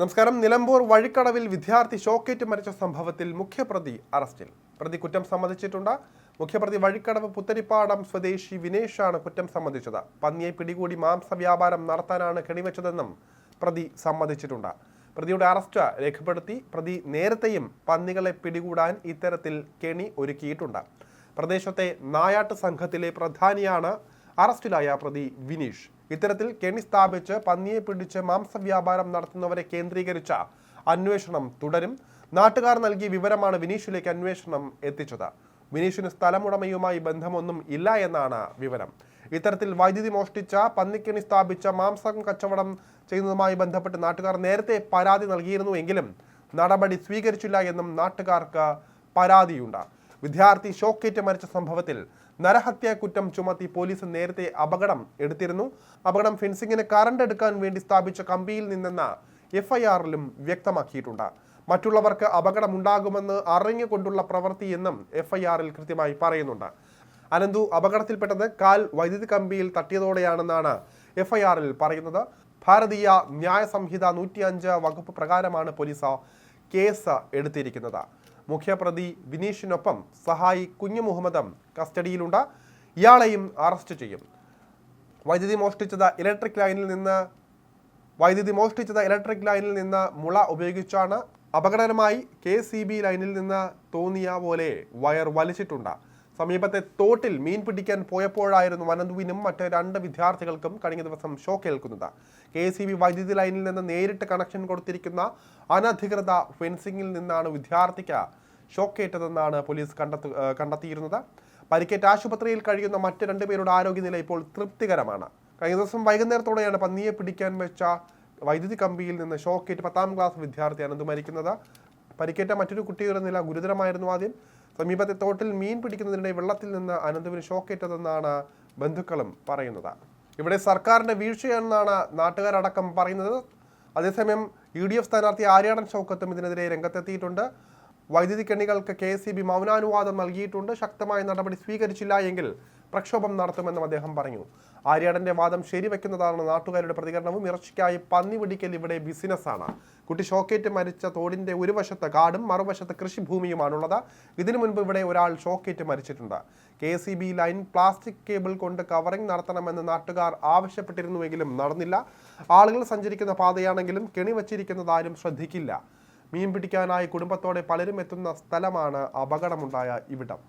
നമസ്കാരം. നിലമ്പൂർ വഴിക്കടവിൽ വിദ്യാർത്ഥി ഷോക്കേറ്റ് മരിച്ച സംഭവത്തിൽ മുഖ്യപ്രതി അറസ്റ്റിൽ. പ്രതി കുറ്റം സമ്മതിച്ചിട്ടുണ്ട്. മുഖ്യപ്രതി വഴിക്കടവ് പുത്തരിപ്പാടം സ്വദേശി വിനേഷാണ് കുറ്റം സമ്മതിച്ചത്. പന്നിയെ പിടികൂടി മാംസ വ്യാപാരം നടത്താനാണ് കെണിവെച്ചതെന്നും പ്രതി സമ്മതിച്ചിട്ടുണ്ട്. പ്രതിയുടെ അറസ്റ്റ് രേഖപ്പെടുത്തി പ്രതി നേരത്തെയും പന്നികളെ പിടികൂടാൻ ഇത്തരത്തിൽ കെണി ഒരുക്കിയിട്ടുണ്ട്. പ്രദേശത്തെ നായാട്ട് സംഘത്തിലെ പ്രധാനിയാണ് അറസ്റ്റിലായ പ്രതി വിനീഷ്. ഇത്തരത്തിൽ കെണി സ്ഥാപിച്ച് പന്നിയെ പിടിച്ച് മാംസവ്യാപാരം നടത്തുന്നവരെ കേന്ദ്രീകരിച്ച അന്വേഷണം തുടരും. നാട്ടുകാർ നൽകിയ വിവരമാണ് വിനീഷിലേക്ക് അന്വേഷണം എത്തിച്ചത്. വിനീഷിന് സ്ഥലമുടമയുമായി ബന്ധമൊന്നും ഇല്ല എന്നാണ് വിവരം. ഇത്തരത്തിൽ വൈദ്യുതി മോഷ്ടിച്ച പന്നിക്കെണി സ്ഥാപിച്ച മാംസം കച്ചവടം ചെയ്യുന്നതുമായി ബന്ധപ്പെട്ട് നാട്ടുകാർ നേരത്തെ പരാതി നൽകിയിരുന്നു എങ്കിലും നടപടി സ്വീകരിച്ചില്ല എന്നും നാട്ടുകാർക്ക് പരാതിയുണ്ട്. വിദ്യാർത്ഥി ഷോക്കേറ്റ് മരിച്ച സംഭവത്തിൽ നരഹത്യാ കുറ്റം ചുമത്തി പോലീസ് നേരത്തെ അപകടം എടുത്തിരുന്നു. അപകടം ഫെൻസിങ്ങിന് കറണ്ട് എടുക്കാൻ വേണ്ടി സ്ഥാപിച്ച കമ്പിയിൽ നിന്നെന്ന എഫ്ഐആറിലും വ്യക്തമാക്കിയിട്ടുണ്ട്. മറ്റുള്ളവർക്ക് അപകടമുണ്ടാകുമെന്ന് അറിഞ്ഞുകൊണ്ടുള്ള പ്രവൃത്തി എന്നും എഫ്ഐആറിൽ കൃത്യമായി പറയുന്നുണ്ട്. അനന്തു അപകടത്തിൽപ്പെട്ടത് കാൽ വൈദ്യുതി കമ്പിയിൽ തട്ടിയതോടെയാണെന്നാണ് എഫ്ഐആറിൽ പറയുന്നത്. ഭാരതീയ ന്യായ സംഹിത നൂറ്റിയഞ്ച് വകുപ്പ് പ്രകാരമാണ് പോലീസ് കേസ് എടുത്തിരിക്കുന്നത്. മുഖ്യപ്രതി വിനീഷിനൊപ്പം സഹായി കുഞ്ഞു മുഹമ്മദും കസ്റ്റഡിയിലുണ്ട്. ഇയാളെയും അറസ്റ്റ് ചെയ്യും. വൈദ്യുതി മോഷ്ടിച്ചത് ഇലക്ട്രിക് ലൈനിൽ നിന്ന് വൈദ്യുതി മോഷ്ടിച്ചത് ഇലക്ട്രിക് ലൈനിൽ നിന്ന് മുള ഉപയോഗിച്ചാണ്. അപകടകരമായി കെ സി ബി ലൈനിൽ നിന്ന് തോന്നിയ പോലെ വയർ വലിച്ചിട്ടുണ്ട്. സമീപത്തെ തോട്ടിൽ മീൻ പിടിക്കാൻ പോയപ്പോഴായിരുന്നു അനന്തുവിനും മറ്റ് രണ്ട് വിദ്യാർത്ഥികൾക്കും കഴിഞ്ഞ ദിവസം ഷോക്ക് ഏൽക്കുന്നത്. കെ സി ബി വൈദ്യുതി ലൈനിൽ നിന്ന് നേരിട്ട് കണക്ഷൻ കൊടുത്തിരിക്കുന്ന അനധികൃത ഫെൻസിംഗിൽ നിന്നാണ് വിദ്യാർത്ഥിക്ക് ഷോക്കേറ്റതെന്നാണ് പോലീസ് കണ്ടെത്തു കണ്ടെത്തിയിരുന്നത്. പരിക്കേറ്റ് ആശുപത്രിയിൽ കഴിയുന്ന മറ്റ് രണ്ടുപേരുടെ ആരോഗ്യനില ഇപ്പോൾ തൃപ്തികരമാണ്. കഴിഞ്ഞ ദിവസം വൈകുന്നേരത്തോടെയാണ് പന്നിയെ പിടിക്കാൻ വെച്ച വൈദ്യുതി കമ്പിയിൽ നിന്ന് ഷോക്കേറ്റ് പത്താം ക്ലാസ് വിദ്യാർത്ഥി അനന്ത് മരിക്കുന്നത്. പരിക്കേറ്റ മറ്റൊരു കുട്ടിയുടെ നില ഗുരുതരമായിരുന്നു ആദ്യം. സമീപത്തെ തോട്ടിൽ മീൻ പിടിക്കുന്നതിനിടെ വെള്ളത്തിൽ നിന്ന് അനന്തുവിന് ഷോക്കേറ്റതെന്നാണ് ബന്ധുക്കളും പറയുന്നത്. ഇവിടെ സർക്കാരിന്റെ വീഴ്ചയെന്നാണ് നാട്ടുകാരടക്കം പറയുന്നത്. അതേസമയം യു ഡി എഫ് സ്ഥാനാർത്ഥി ആര്യാടൻ ഷൗക്കത്തും ഇതിനെതിരെ രംഗത്തെത്തിയിട്ടുണ്ട്. വൈദ്യുതി കെണികൾക്ക് കെ എസ് ബി മൗനാനുവാദം നൽകിയിട്ടുണ്ട്. ശക്തമായ നടപടി സ്വീകരിച്ചില്ല എങ്കിൽ പ്രക്ഷോഭം നടത്തുമെന്നും അദ്ദേഹം പറഞ്ഞു. ആര്യാടന്റെ വാദം ശരിവെക്കുന്നതാണ് നാട്ടുകാരുടെ പ്രതികരണവും. ഇറച്ചിക്കായി പന്നി പിടിക്കൽ ഇവിടെ ബിസിനസ്സാണ് കുട്ടി ഷോക്കേറ്റ് മരിച്ച തോടിന്റെ ഒരു വശത്ത് കാടും മറുവശത്ത് കൃഷിഭൂമിയുമാണുള്ളത്. ഇതിനു മുൻപ് ഇവിടെ ഒരാൾ ഷോക്കേറ്റ് മരിച്ചിട്ടുണ്ട്. K C B line plastic cable കൊണ്ട് കവറിംഗ് നടത്തണമെന്ന് നാട്ടുകാർ ആവശ്യപ്പെട്ടിരുന്നുവെങ്കിലും നടന്നില്ല. ആളുകൾ സഞ്ചരിക്കുന്ന പാതയാണെങ്കിലും കെണി വച്ചിരിക്കുന്നതാരും ശ്രദ്ധിക്കില്ല. മീൻ പിടിക്കാനായി കുടുംബത്തോടെ പലരും എത്തുന്ന സ്ഥലമാണ് അപകടമുണ്ടായ ഇവിടം.